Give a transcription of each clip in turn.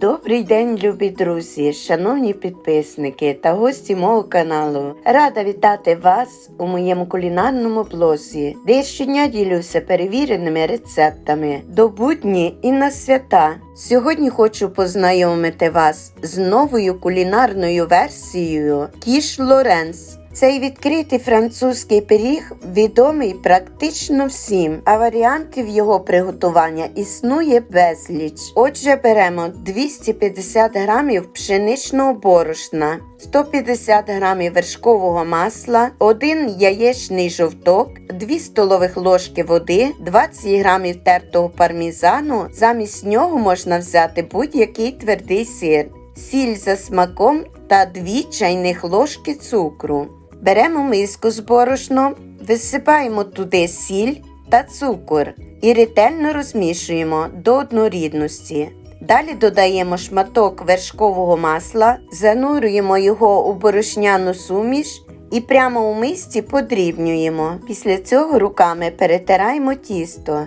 Добрий день, любі друзі, шановні підписники та гості мого каналу. Рада вітати вас у моєму кулінарному блозі, де щодня ділюся перевіреними рецептами до будні і на свята. Сьогодні хочу познайомити вас з новою кулінарною версією Кіш Лоренс. Цей відкритий французький пиріг відомий практично всім, а варіантів його приготування існує безліч. Отже, беремо 250 грамів пшеничного борошна, 150 грамів вершкового масла, 1 яєчний жовток, 2 столових ложки води, 20 грамів тертого пармізану. Замість нього можна взяти будь-який твердий сир, сіль за смаком та 2 чайних ложки цукру. Беремо миску з борошном, висипаємо туди сіль та цукор і ретельно розмішуємо до однорідності. Далі додаємо шматок вершкового масла, занурюємо його у борошняну суміш і прямо у мисці подрібнюємо. Після цього руками перетираємо тісто.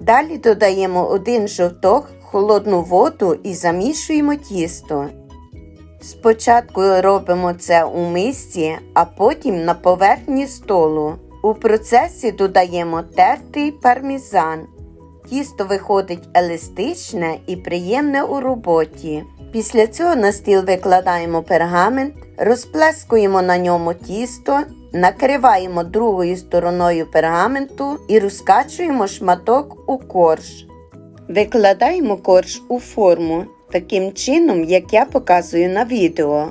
Далі додаємо один жовток, холодну воду і замішуємо тісто. Спочатку робимо це у мисці, а потім на поверхні столу. У процесі додаємо тертий пармізан. Тісто виходить еластичне і приємне у роботі. Після цього на стіл викладаємо пергамент, розплескуємо на ньому тісто, накриваємо другою стороною пергаменту і розкачуємо шматок у корж. Викладаємо корж у форму таким чином, як я показую на відео.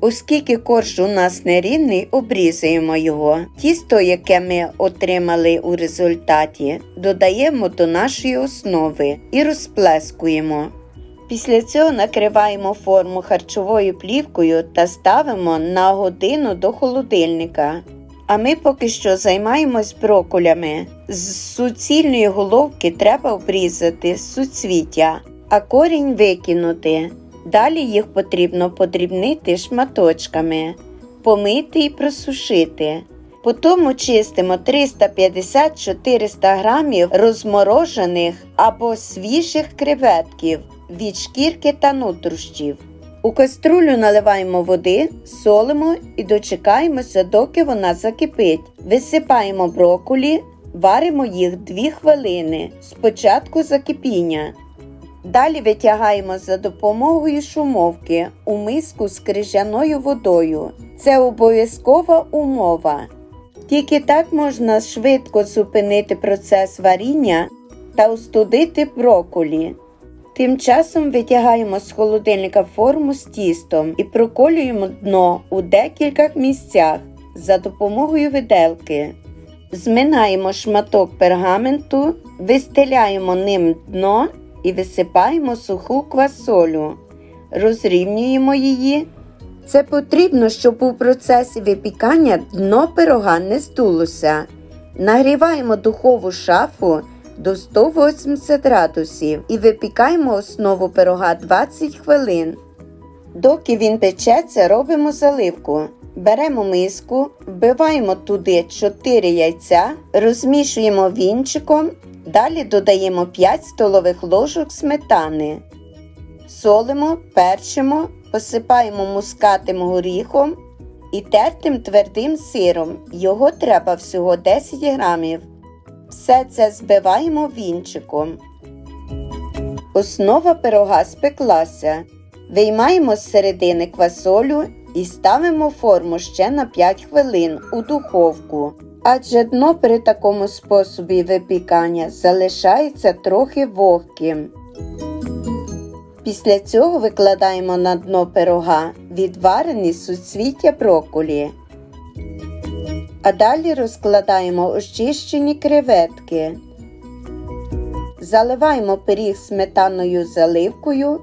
Оскільки корж у нас нерівний, обрізуємо його. Тісто, яке ми отримали у результаті, додаємо до нашої основи і розплескуємо. Після цього накриваємо форму харчовою плівкою та ставимо на годину до холодильника. А ми поки що займаємось броколями. З суцільної головки треба обрізати суцвіття, а корінь викинути. Далі їх потрібно подрібнити шматочками, помити і просушити. Потім чистимо 350-400 грамів розморожених або свіжих креветків від шкірки та нутрощів. У каструлю наливаємо води, солимо і дочекаємося, доки вона закипить. Висипаємо брокколі, варимо їх 2 хвилини спочатку закипіння. Далі витягаємо за допомогою шумовки у миску з крижаною водою. Це обов'язкова умова. Тільки так можна швидко зупинити процес варіння та остудити брокколі. Тим часом витягаємо з холодильника форму з тістом і проколюємо дно у декількох місцях за допомогою виделки. Зминаємо шматок пергаменту, вистеляємо ним дно і висипаємо суху квасолю. Розрівнюємо її. Це потрібно, щоб у процесі випікання дно пирога не здулося. Нагріваємо духову шафу до 180 градусів і випікаємо основу пирога 20 хвилин. Доки він печеться, робимо заливку. Беремо миску, вбиваємо туди 4 яйця, розмішуємо вінчиком, далі додаємо 5 столових ложок сметани. Солимо, перчимо, посипаємо мускатим горіхом і тертим твердим сиром. Його треба всього 10 грамів. Все це збиваємо вінчиком. Основа пирога спеклася. Виймаємо з середини квасолю і ставимо форму ще на 5 хвилин у духовку. Адже дно при такому способі випікання залишається трохи вогким. Після цього викладаємо на дно пирога відварені суцвіття брокколі. А далі розкладаємо очищені креветки. Заливаємо пиріг сметаною заливкою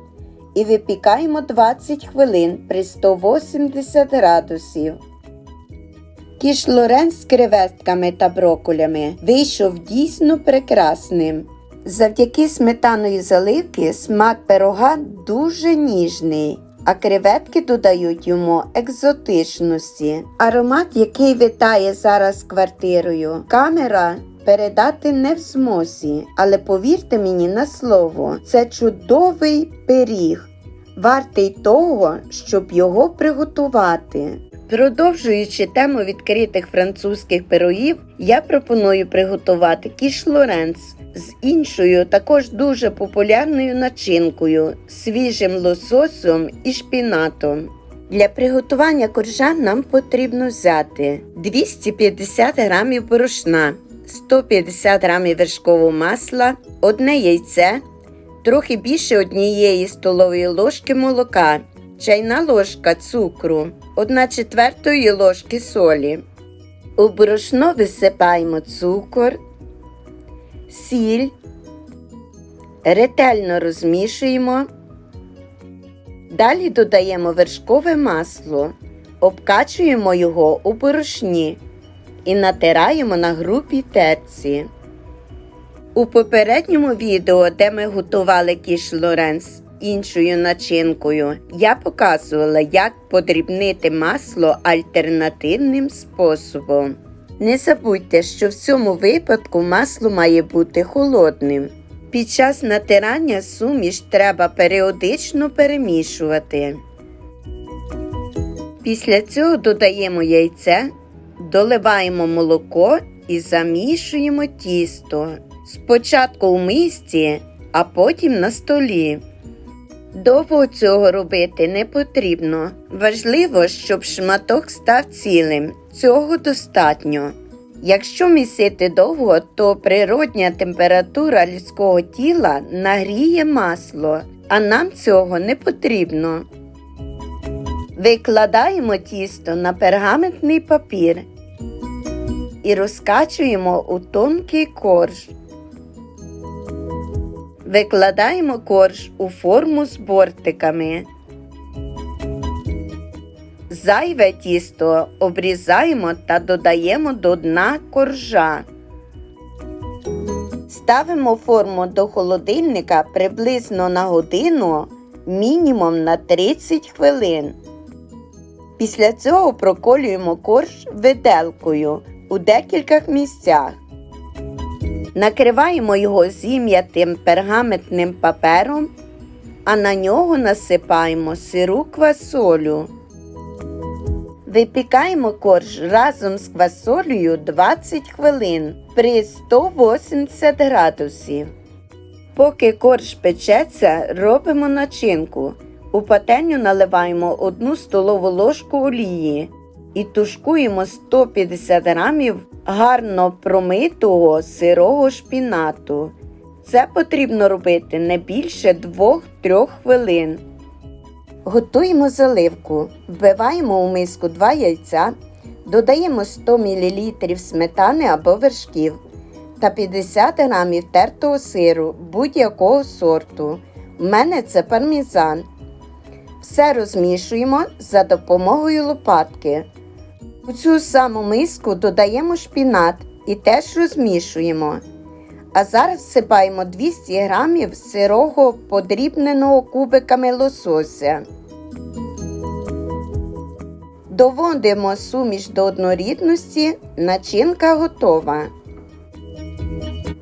і випікаємо 20 хвилин при 180 градусів. Кіш Лоренс з креветками та броколями вийшов дійсно прекрасним. Завдяки сметаної заливки смак пирога дуже ніжний, а креветки додають йому екзотичності. Аромат, який витає зараз квартирою. Камера передати не в змозі, але повірте мені на слово, це чудовий пиріг, вартий того, щоб його приготувати. Продовжуючи тему відкритих французьких пирогів, я пропоную приготувати кіш Лоренц з іншою, також дуже популярною начинкою свіжим лососом і шпінатом. Для приготування коржа нам потрібно взяти 250 г борошна, 150 г вершкового масла, одне яйце, трохи більше однієї столової ложки молока, чайна ложка цукру, 1 четвертої ложки солі. У борошно висипаємо цукор, сіль, ретельно розмішуємо. Далі додаємо вершкове масло, обкачуємо його у борошні і натираємо на грубій терці. У попередньому відео, де ми готували кіш Лоренс іншою начинкою, я показувала, як подрібнити масло альтернативним способом. Не забудьте, що в цьому випадку масло має бути холодним. Під час натирання суміш треба періодично перемішувати. Після цього додаємо яйце, доливаємо молоко і замішуємо тісто. Спочатку у мисці, а потім на столі. Довго цього робити не потрібно. Важливо, щоб шматок став цілим. Цього достатньо. Якщо місити довго, то природня температура людського тіла нагріє масло, а нам цього не потрібно. Викладаємо тісто на пергаментний папір і розкачуємо у тонкий корж. Викладаємо корж у форму з бортиками. Зайве тісто обрізаємо та додаємо до дна коржа. Ставимо форму до холодильника приблизно на годину, мінімум на 30 хвилин. Після цього проколюємо корж виделкою у декількох місцях. Накриваємо його зім'ятим пергаментним папером, а на нього насипаємо сиру квасолю. Випікаємо корж разом з квасолею 20 хвилин при 180 градусів. Поки корж печеться, робимо начинку. У пательню наливаємо 1 столову ложку олії і тушкуємо 150 грамів гарно промитого сирого шпінату. Це потрібно робити не більше 2-3 хвилин. Готуємо заливку. Вбиваємо у миску 2 яйця, додаємо 100 мл сметани або вершків та 50 г тертого сиру будь-якого сорту. У мене це пармезан. Все розмішуємо за допомогою лопатки. У цю саму миску додаємо шпінат і теж розмішуємо. А зараз всипаємо 200 г сирого подрібненого кубиками лосося. Доводимо суміш до однорідності, начинка готова.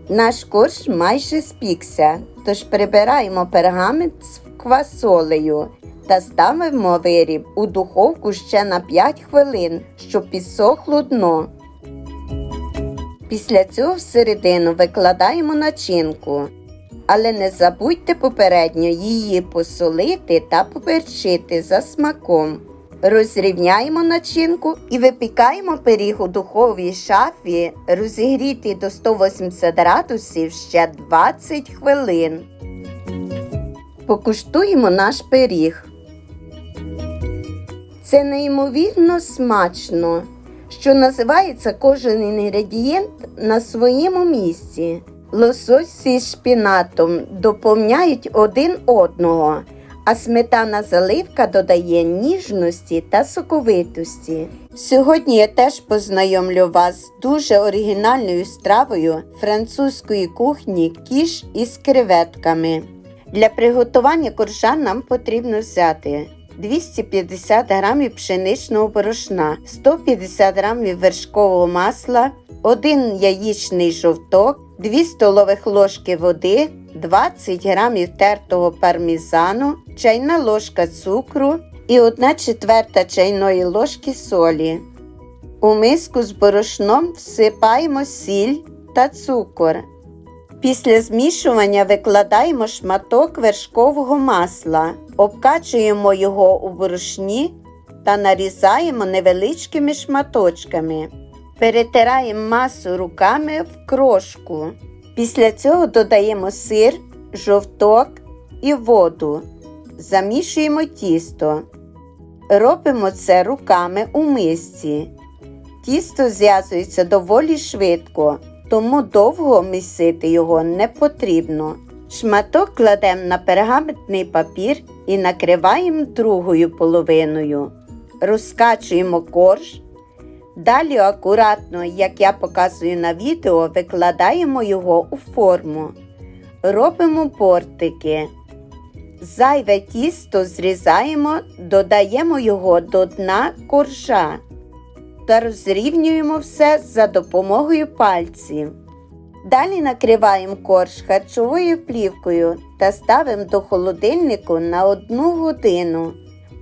Наш корж майже спікся, тож прибираємо пергамент з квасолею та ставимо виріб у духовку ще на 5 хвилин, щоб підсохло дно. Після цього всередину викладаємо начинку. Але не забудьте попередньо її посолити та поперчити за смаком. Розрівняємо начинку і випікаємо пиріг у духовій шафі, розігрітий до 180 градусів ще 20 хвилин. Покуштуємо наш пиріг. Це неймовірно смачно, що називається кожен інгредієнт на своєму місці. Лосось зі шпінатом доповняють один одного, а сметана заливка додає ніжності та соковитості. Сьогодні я теж познайомлю вас з дуже оригінальною стравою французької кухні кіш із креветками. Для приготування коржа нам потрібно взяти 250 г пшеничного борошна, 150 г вершкового масла, 1 яєчний жовток, 2 столових ложки води, 20 грамів тертого пармізану, чайна ложка цукру і 1 четверта чайної ложки солі. У миску з борошном всипаємо сіль та цукор. Після змішування викладаємо шматок вершкового масла, обкачуємо його у борошні та нарізаємо невеличкими шматочками. Перетираємо масу руками в крошку. Після цього додаємо сир, жовток і воду. Замішуємо тісто. Робимо це руками у мисці. Тісто зв'язується доволі швидко, тому довго місити його не потрібно. Шматок кладемо на пергаментний папір і накриваємо другою половиною. Розкачуємо корж. Далі акуратно, як я показую на відео, викладаємо його у форму. Робимо бортики. Зайве тісто зрізаємо, додаємо його до дна коржа та розрівнюємо все за допомогою пальців. Далі накриваємо корж харчовою плівкою та ставимо до холодильнику на 1 годину.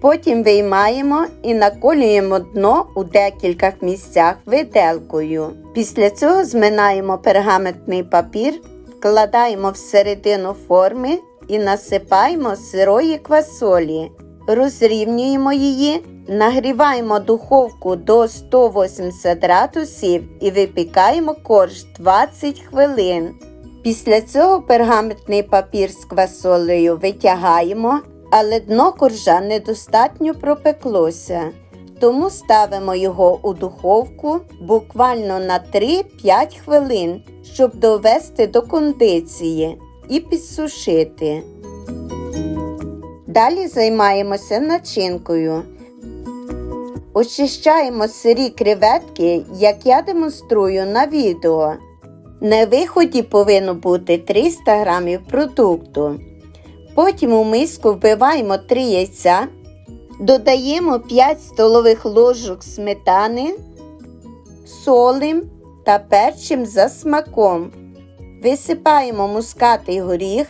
Потім виймаємо і наколюємо дно у декількох місцях виделкою. Після цього зминаємо пергаментний папір, вкладаємо всередину форми і насипаємо сирої квасолі. Розрівнюємо її, нагріваємо духовку до 180 градусів і випікаємо корж 20 хвилин. Після цього пергаментний папір з квасолею витягаємо, але дно коржа недостатньо пропеклося. Тому ставимо його у духовку буквально на 3-5 хвилин, щоб довести до кондиції і підсушити. Далі займаємося начинкою. Очищаємо сирі креветки, як я демонструю на відео. На виході повинно бути 300 г продукту. Потім у миску вбиваємо 3 яйця, додаємо 5 столових ложок сметани, солим та перчим за смаком. Висипаємо мускатий горіх,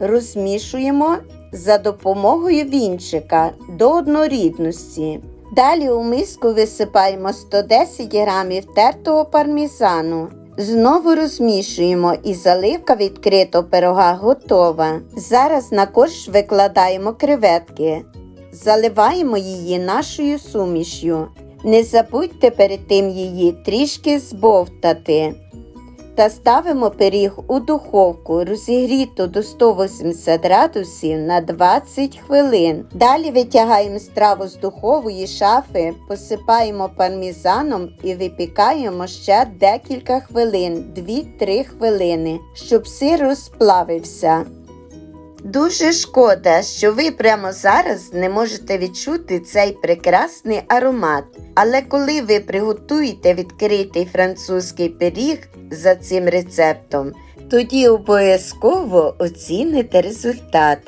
розмішуємо за допомогою вінчика до однорідності. Далі у миску висипаємо 110 г тертого пармізану. Знову розмішуємо і заливка відкрито пирога готова. Зараз на корж викладаємо креветки. Заливаємо її нашою сумішю. Не забудьте перед тим її трішки збовтати. Та ставимо пиріг у духовку розігріту до 180 градусів на 20 хвилин. Далі витягаємо страву з духової шафи, посипаємо пармізаном і випікаємо ще декілька хвилин, 2-3 хвилини, щоб сир розплавився. Дуже шкода, що ви прямо зараз не можете відчути цей прекрасний аромат. Але коли ви приготуєте відкритий французький пиріг за цим рецептом, тоді обов'язково оціните результат.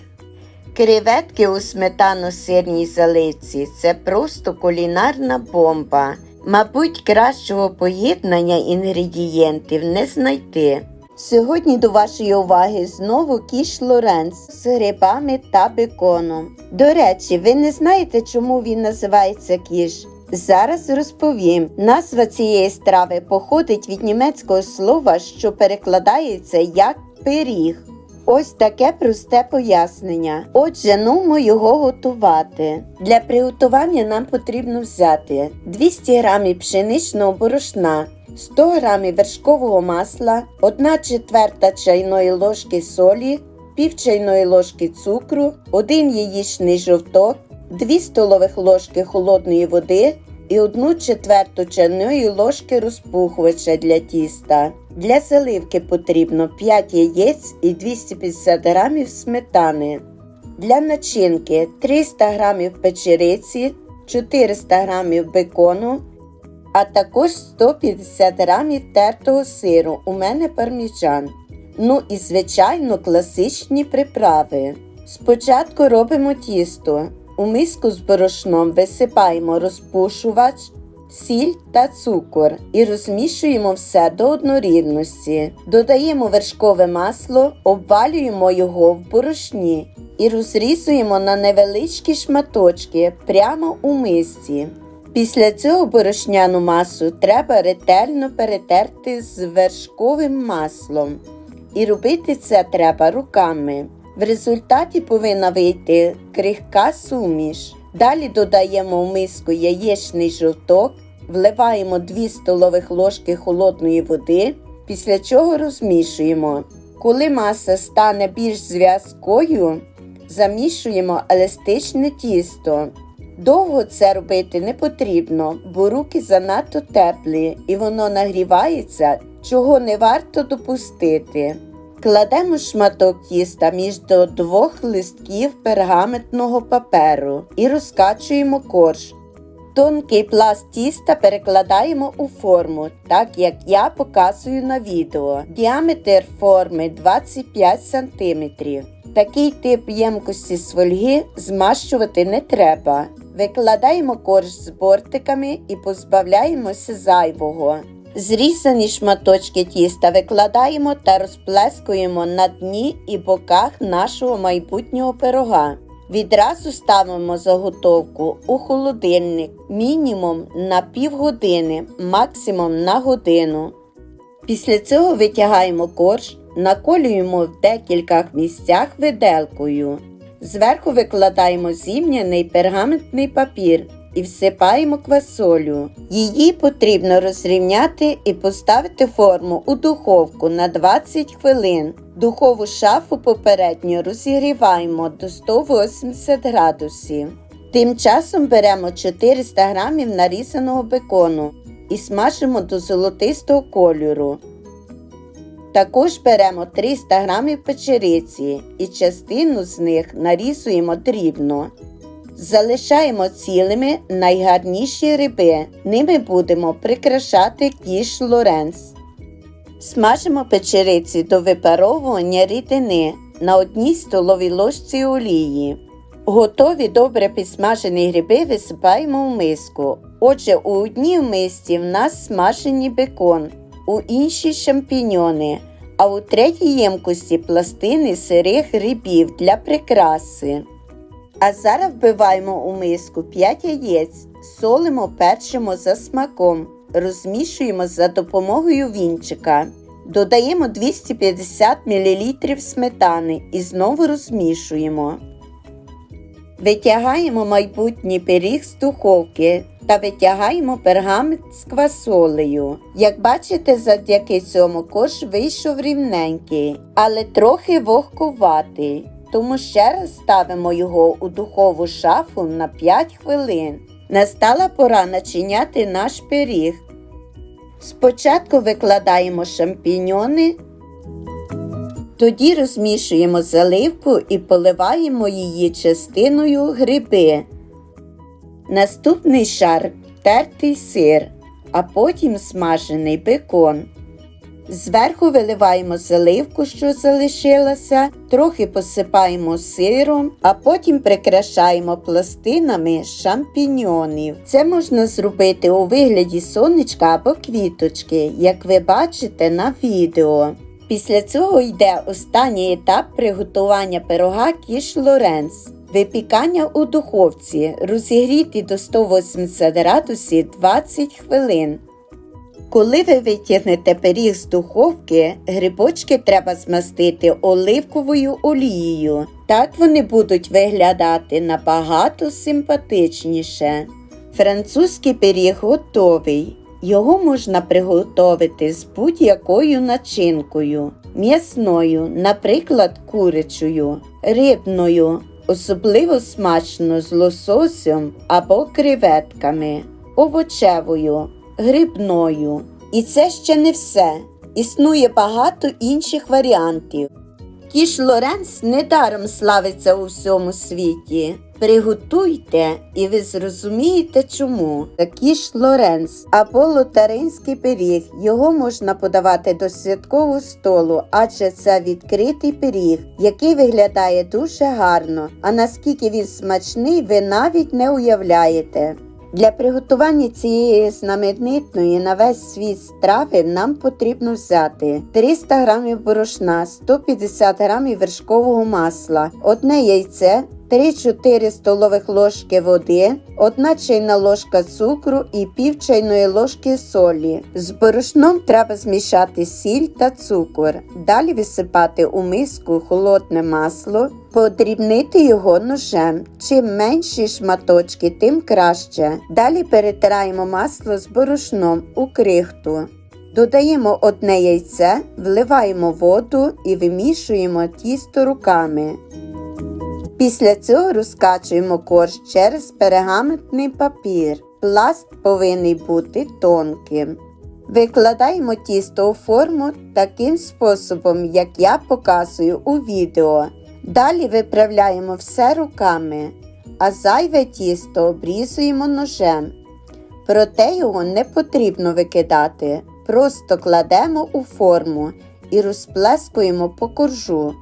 Креветки у сметано-сирній заливці це просто кулінарна бомба. Мабуть, кращого поєднання інгредієнтів не знайти. Сьогодні до вашої уваги знову кіш Лоренц з грибами та беконом. До речі, ви не знаєте, чому він називається кіш? Зараз розповім. Назва цієї страви походить від німецького слова, що перекладається як пиріг. Ось таке просте пояснення. Отже, нумо його готувати. Для приготування нам потрібно взяти 200 г пшеничного борошна, 100 г вершкового масла, 1 четверта чайної ложки солі, пів чайної ложки цукру, 1 яєчний жовток, 2 столових ложки холодної води і 1 четверту чайної ложки розпухувача для тіста. Для заливки потрібно 5 яєць і 250 г сметани. Для начинки 300 г печериці, 400 г бекону, а також 150 г тертого сиру. У мене парміжан. Ну і, звичайно, класичні приправи. Спочатку робимо тісто. У миску з борошном висипаємо розпушувач, сіль та цукор і розмішуємо все до однорідності. Додаємо вершкове масло, обвалюємо його в борошні і розрізуємо на невеличкі шматочки прямо у мисці. Після цього борошняну масу треба ретельно перетерти з вершковим маслом. І робити це треба руками. В результаті повинна вийти крихка суміш. Далі додаємо в миску яєчний жовток, вливаємо 2 столових ложки холодної води, після чого розмішуємо. Коли маса стане більш зв'язкою, замішуємо еластичне тісто. Довго це робити не потрібно, бо руки занадто теплі і воно нагрівається, чого не варто допустити. Кладемо шматок тіста між до двох листків пергаментного паперу і розкачуємо корж. Тонкий пласт тіста перекладаємо у форму, так як я показую на відео. Діаметр форми 25 см. Такий тип ємкості з фольги змащувати не треба. Викладаємо корж з бортиками і позбавляємося зайвого. Зрізані шматочки тіста викладаємо та розплескуємо на дні і боках нашого майбутнього пирога. Відразу ставимо заготовку у холодильник мінімум на півгодини, максимум на годину. Після цього витягаємо корж, наколюємо в декількох місцях виделкою. Зверху викладаємо зім'яний пергаментний папір і всипаємо квасолю. Її потрібно розрівняти і поставити форму у духовку на 20 хвилин. Духову шафу попередньо розігріваємо до 180 градусів. Тим часом беремо 400 грамів нарізаного бекону і смажимо до золотистого кольору. Також беремо 300 грамів печериці і частину з них нарізуємо дрібно. Залишаємо цілими найгарніші риби. Ними будемо прикрашати кіш Лоренс. Смажимо печериці до випаровування рідини на одній столовій ложці олії. Готові добре підсмажені гриби висипаємо в миску. Отже, у одній мисці в нас смажені бекон, у іншій шампіньони, а у третій ємкості пластини сирих грибів для прикраси. А зараз вбиваємо у миску 5 яєць, солимо, перчимо за смаком, розмішуємо за допомогою вінчика. Додаємо 250 мл сметани і знову розмішуємо. Витягаємо майбутній пиріг з духовки та витягаємо пергамент з квасолею. Як бачите, завдяки цьому корж вийшов рівненький, але трохи вогкуватий. Тому ще раз ставимо його у духову шафу на 5 хвилин. Настала пора начиняти наш пиріг. Спочатку викладаємо шампіньони, тоді розмішуємо заливку і поливаємо її частиною гриби. Наступний шар тертий сир, а потім смажений бекон. Зверху виливаємо заливку, що залишилася, трохи посипаємо сиром, а потім прикрашаємо пластинами шампіньонів. Це можна зробити у вигляді сонечка або квіточки, як ви бачите на відео. Після цього йде останній етап приготування пирога кіш Лоренс. Випікання у духовці розігріти до 180 градусів 20 хвилин. Коли ви витягнете пиріг з духовки, грибочки треба змастити оливковою олією. Так вони будуть виглядати набагато симпатичніше. Французький пиріг готовий. Його можна приготувати з будь-якою начинкою, м'ясною, наприклад, курячою, рибною, особливо смачно з лососем або креветками, овочевою грибною. І це ще не все. Існує багато інших варіантів. Кіш Лоренс недаром славиться у всьому світі. Приготуйте, і ви зрозумієте чому. Кіш Лоренс або лотаринський пиріг. Його можна подавати до святкового столу, адже це відкритий пиріг, який виглядає дуже гарно. А наскільки він смачний, ви навіть не уявляєте. Для приготування цієї знаменитної на весь світ страви нам потрібно взяти 300 г борошна, 150 г вершкового масла, одне яйце, 3-4 столових ложки води, 1 чайна ложка цукру і пів чайної ложки солі. З борошном треба змішати сіль та цукор. Далі висипати у миску холодне масло, подрібнити його ножем. Чим менші шматочки, тим краще. Далі перетираємо масло з борошном у крихту. Додаємо одне яйце, вливаємо воду і вимішуємо тісто руками. Після цього розкачуємо корж через пергаментний папір. Пласт повинен бути тонким. Викладаємо тісто у форму таким способом, як я показую у відео. Далі виправляємо все руками, а зайве тісто обрізуємо ножем. Проте його не потрібно викидати. Просто кладемо у форму і розплескуємо по коржу.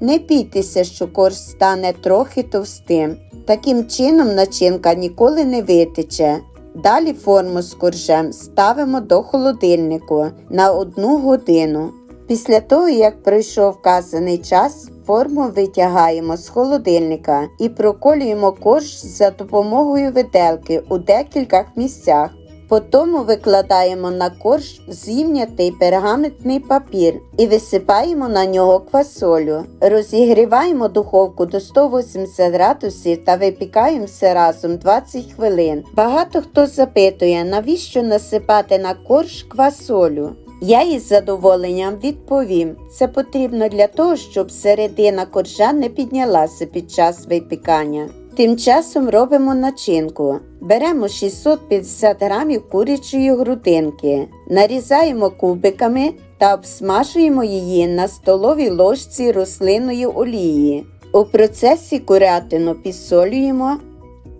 Не бійтеся, що корж стане трохи товстим. Таким чином начинка ніколи не витече. Далі форму з коржем ставимо до холодильнику на 1 годину. Після того, як пройшов вказаний час, форму витягаємо з холодильника і проколюємо корж за допомогою виделки у декількох місцях. Потім викладаємо на корж зім'ятий пергаментний папір і висипаємо на нього квасолю. Розігріваємо духовку до 180 градусів та випікаємо все разом 20 хвилин. Багато хто запитує, навіщо насипати на корж квасолю. Я із задоволенням відповім, це потрібно для того, щоб середина коржа не піднялася під час випікання. Тим часом робимо начинку. Беремо 650 г курячої грудинки, нарізаємо кубиками та обсмажуємо її на столовій ложці рослинної олії. У процесі курятину підсолюємо,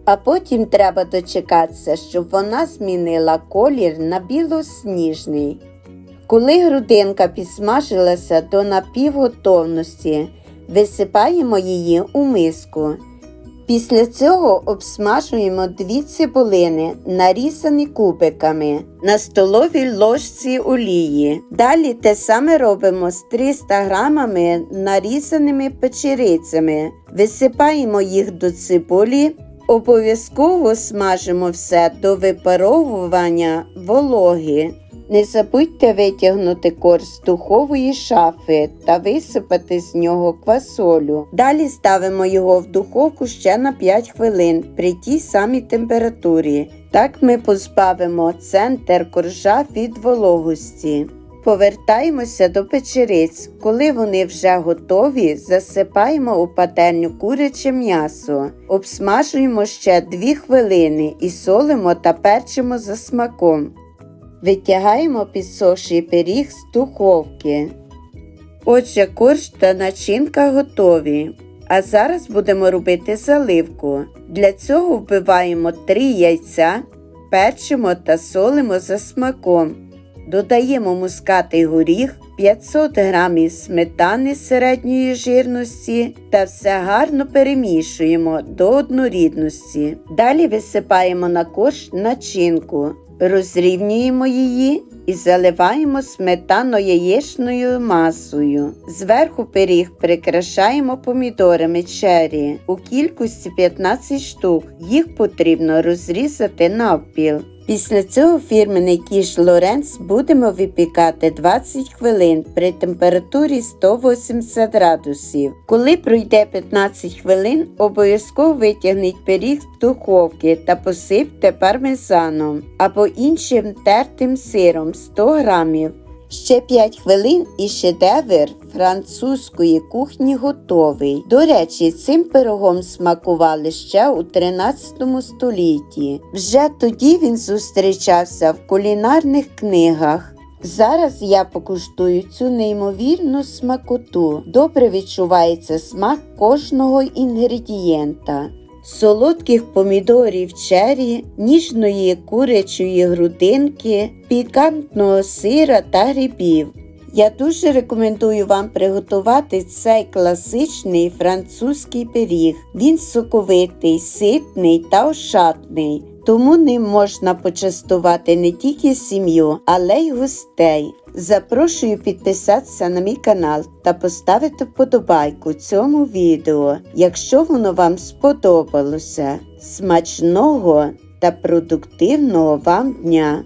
а потім треба дочекатися, щоб вона змінила колір на білосніжний. Коли грудинка підсмажилася до напівготовності, висипаємо її у миску. Після цього обсмажуємо дві цибулини, нарізані кубиками на столовій ложці олії. Далі те саме робимо з 300 грамами нарізаними печерицями. Висипаємо їх до цибулі. Обов'язково смажимо все до випаровування вологи. Не забудьте витягнути корж з духової шафи та висипати з нього квасолю. Далі ставимо його в духовку ще на 5 хвилин при тій самій температурі. Так ми позбавимо центр коржа від вологості. Повертаємося до печериць. Коли вони вже готові, засипаємо у пательню куряче м'ясо, обсмажуємо ще 2 хвилини і солимо та перчимо за смаком. Витягаємо підсохший пиріг з духовки. Отже, корж та начинка готові. А зараз будемо робити заливку. Для цього вбиваємо 3 яйця, печимо та солимо за смаком. Додаємо мускатий горіх, 500 г сметани середньої жирності та все гарно перемішуємо до однорідності. Далі висипаємо на корж начинку. Розрівнюємо її і заливаємо сметано-яєчною масою. Зверху пиріг прикрашаємо помідорами черрі у кількості 15 штук. Їх потрібно розрізати навпіл. Після цього фірменний кіш Лоренц будемо випікати 20 хвилин при температурі 180 градусів. Коли пройде 15 хвилин, обов'язково витягніть пиріг з духовки та посипте пармезаном або іншим тертим сиром 100 грамів. Ще 5 хвилин і шедевр французької кухні готовий. До речі, цим пирогом смакували ще у 13 столітті. Вже тоді він зустрічався в кулінарних книгах. Зараз я покуштую цю неймовірну смакоту. Добре відчувається смак кожного інгредієнта. Солодких помідорів чері, ніжної курячої грудинки, пікантного сира та грибів. Я дуже рекомендую вам приготувати цей класичний французький пиріг. Він соковитий, ситний та ошатний. тому ним можна почастувати не тільки сім'ю, але й гостей. Запрошую підписатися на мій канал та поставити вподобайку цьому відео, якщо воно вам сподобалося. Смачного та продуктивного вам дня!